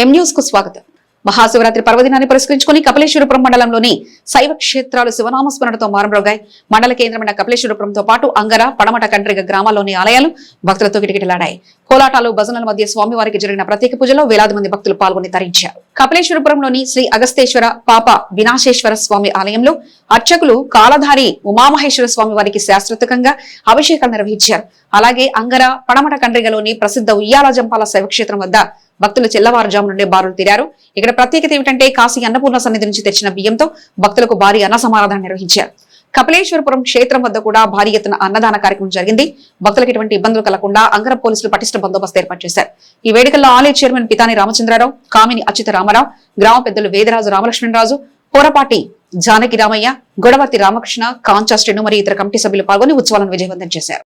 కు స్వాగతం. మహాశివరాత్రి పర్వదినాన్ని పురస్కరించుకుని కపిలేశ్వరపురం మండలంలోని శైవ క్షేత్రాలు శివనామస్మరణతో మారంరోగాయి మండల కేంద్రమైన కపిలేశ్వరపురంతో పాటు అంగర పడమట కండ్రిగ గ్రామాల్లోని ఆలయాలు భక్తులతో కిటకిటలాడాయి. కోలాటాలు భజనల మధ్య స్వామివారికి జరిగిన ప్రత్యేక పూజలో వేలాది మంది భక్తులు పాల్గొని తరించారు. కపిలేశ్వరపురంలోని శ్రీ అగస్తేశ్వర పాప వినాశేశ్వర స్వామి ఆలయంలో అర్చకులు కాలధారి ఉమామహేశ్వర స్వామి వారికి శాస్త్రతకంగా అభిషేకాలు నిర్వహించారు. అలాగే అంగర పడమట కండ్రిగలోని ప్రసిద్ధ ఉయ్యాల జంపాల శైవక్షేత్రం వద్ద భక్తులు చెల్లవారుజాము నుండే బారులు తీరారు. ఇక్కడ ప్రత్యేకత ఏమిటంటే కాశీ అన్నపూర్ణ సన్నిధి నుంచి తెచ్చిన బియ్యంతో భక్తులకు భారీ అన్న సమారాధన నిర్వహించారు. కపిలేశ్వరపురం క్షేత్రం వద్ద కూడా భారీ ఎత్తున అన్నదాన కార్యక్రమం జరిగింది. భక్తులకు ఎటువంటి ఇబ్బందులు కలగకుండా అంగర పోలీసులు పటిష్ట బందోబస్తు ఏర్పాటు చేశారు. ఈ వేడుకల్లో ఆలయ చైర్మన్ పితాని రామచంద్రరావు కామిని అచ్యుత రామారావు గ్రామ పెద్దలు వేదరాజు రామలక్ష్మణరాజు పోరపాటి జానకి రామయ్య గొడవర్తి రామకృష్ణ కాంచా శ్రేణు మరియు ఇతర కమిటీ సభ్యులు పాల్గొని ఉత్సవాలను విజయవంతం చేశారు.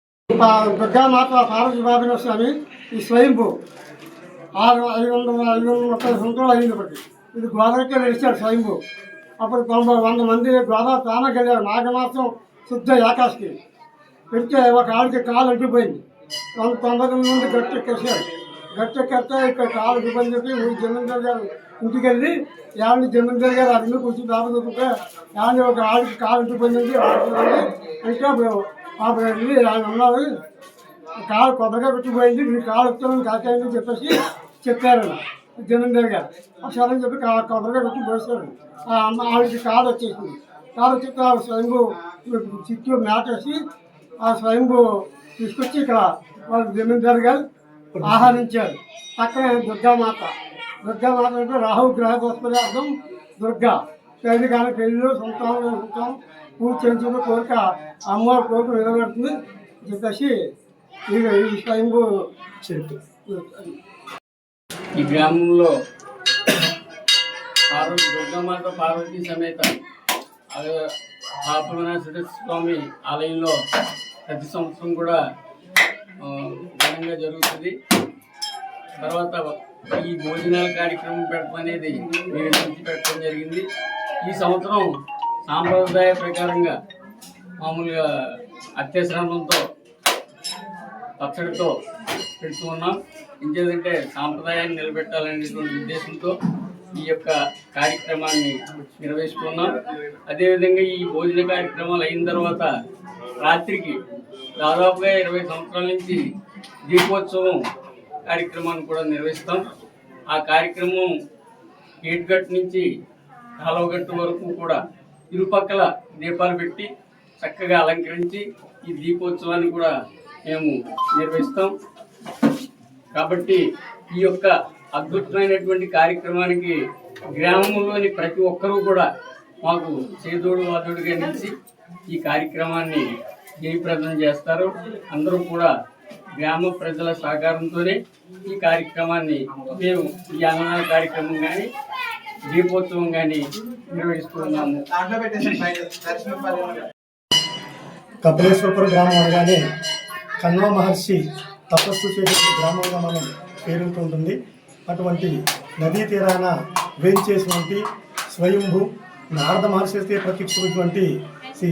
ఆరు ఐదు వందల ఐదు వందల ముప్పై సంవత్సరాలు అయింది ఒకటి ఇది గోదావరికి నడిచాడు స్వయంభూ. అప్పుడు తొంభై వంద మంది గోదావరి తానకి వెళ్ళారు నాగమాసం శుద్ధ ఏకాశకి పెడితే ఒక ఆడికి కాలు అడ్డిపోయింది. వంద తొంభై తొమ్మిది మంది గట్టి ఎక్కేసారు గట్టి ఎక్కేస్తే ఇక్కడ కాలు అడ్డిపోయింది చెప్పి ఊరి జమీందారు గారు ఇంటికి వెళ్ళి యాడిని జమీందారు గారు అన్ని కూర్చొని దాబా చూపుకుంటే ఒక ఆడికి కాలు అడ్డిపోయింది అంటే అప్పుడు వెళ్ళి ఆయన ఉన్నారు కాలు కొబ్బరిగా పెట్టిపోయింది మీ కాలు వస్తామని కాకాయని చెప్పేసి చెప్పారు జమీందారు గారు ఆ సరే అని చెప్పి కొబ్బరిగా పెట్టి పోసారు ఆ అమ్మ ఆవిడకి కాలు వచ్చేసింది. కాలు వచ్చి ఆ స్వయంభూ చుట్టూ మేటేసి ఆ స్వయంభూ తీసుకొచ్చి ఇక్కడ వాళ్ళు జమీందారు గారు ఆహ్వానించారు. పక్కనే దుర్గామాత దుర్గామాత అంటే రాహు గ్రహ దోషపదార్థం దుర్గా. పెళ్ళి కానీ పెళ్ళిళ్ళు సంతానం సంతానం పూజ చేయించుకున్న కోరిక అమ్మవారి కోరిక నిలబెడుతుంది చెప్పేసి ఈ ఈ స్వయంభూ చెట్టు ఈ గ్రామంలో పార్వతి దుర్గమాత పార్వతి సమేత పాపవినాశుడ స్వామి ఆలయంలో ప్రతి సంవత్సరం కూడా ఘనంగా జరుగుతుంది. తర్వాత ఈ భోజనాల కార్యక్రమం పెట్టడం అనేది నేను నుంచి పెట్టడం జరిగింది. ఈ సంవత్సరం సాంప్రదాయ ప్రకారంగా మామూలుగా అత్యశ్రమంతో పచ్చడితో పెడుతూ ఉన్నాం. ఇంకేదంటే సాంప్రదాయాన్ని నిలబెట్టాలనేటువంటి ఉద్దేశంతో ఈ యొక్క కార్యక్రమాన్ని నిర్వహిస్తున్నాం. అదేవిధంగా ఈ భోజన కార్యక్రమాలు అయిన తర్వాత రాత్రికి దాదాపుగా ఇరవై సంవత్సరాల నుంచి దీపోత్సవం కార్యక్రమాన్ని కూడా నిర్వహిస్తాం. ఆ కార్యక్రమం గేట్గట్ నుంచి కాలువగట్టు వరకు కూడా ఇరుపక్కల దీపాలు పెట్టి చక్కగా అలంకరించి ఈ దీపోత్సవాన్ని కూడా మేము నిర్వహిస్తాం. కాబట్టి ఈ యొక్క అద్భుతమైనటువంటి కార్యక్రమానికి గ్రామంలోని ప్రతి ఒక్కరూ కూడా మాకు చేదోడు వాదోడుగా నిలిచి ఈ కార్యక్రమాన్ని జయప్రదం చేస్తారు. అందరూ కూడా గ్రామ ప్రజల సహకారంతోనే ఈ కార్యక్రమాన్ని మేము ఈ అన్నదాన కార్యక్రమం కానీ దీపోత్సవం కానీ నిర్వహిస్తున్నాము కపిలేశ్వరపురం గ్రామం అనగానే కన్వ మహర్షి తపస్సు చేసే గ్రామంగా మనం పేరుతుంటుంది అటువంటి నదీ తీరాన వేయించేసినటువంటి స్వయంభు నారద మహర్షిస్తే అయితే శ్రీ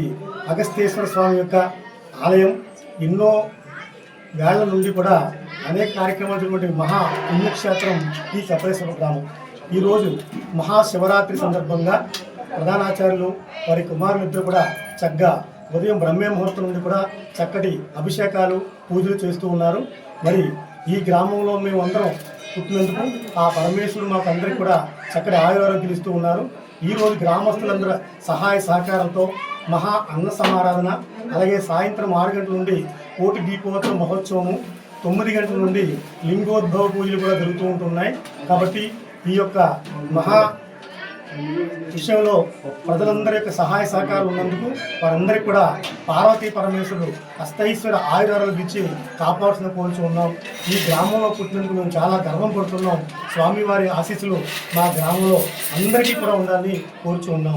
అగస్తేశ్వర స్వామి యొక్క ఆలయం. ఎన్నో వేళ్ళ నుండి కూడా అనేక కార్యక్రమాలు మహా పుణ్యక్షేత్రం ఈ కపిలేశ్వర గ్రామం. ఈరోజు మహాశివరాత్రి సందర్భంగా ప్రధానాచార్యులు వారి కుమారులిద్దరు కూడా చక్కగా ఉదయం బ్రహ్మే ముహూర్తం నుండి కూడా చక్కటి అభిషేకాలు పూజలు చేస్తూ ఉన్నారు. మరి ఈ గ్రామంలో మేము అందరం పుట్టినందుకు ఆ పరమేశ్వరుడు మాకు అందరికీ కూడా చక్కటి ఆయురారోగ్యాలు ఇస్తూ ఉన్నారు. ఈరోజు గ్రామస్తులందరూ సహాయ సహకారంతో మహా అన్న సమారాధన అలాగే సాయంత్రం ఆరు గంటల నుండి కోటి దీపోత్సవ మహోత్సవము తొమ్మిది గంటల నుండి లింగోద్భవ పూజలు కూడా జరుగుతూ ఉంటున్నాయి. కాబట్టి ఈ యొక్క మహా విషయంలో ప్రజలందరి యొక్క సహాయ సహకారం ఉన్నందుకు వారందరికీ కూడా పార్వతీ పరమేశ్వరుడు అస్తైశ్వర ఆయురారోగ్యం ఇచ్చి కాపాడుతున్న కోల్చి ఉన్నాం. ఈ గ్రామంలో పుట్టినందుకు మేము చాలా గర్వం పడుతున్నాం. స్వామివారి ఆశీస్సులు మా గ్రామంలో అందరికీ కూడా ఉండాలని కోరుచు ఉన్నాం.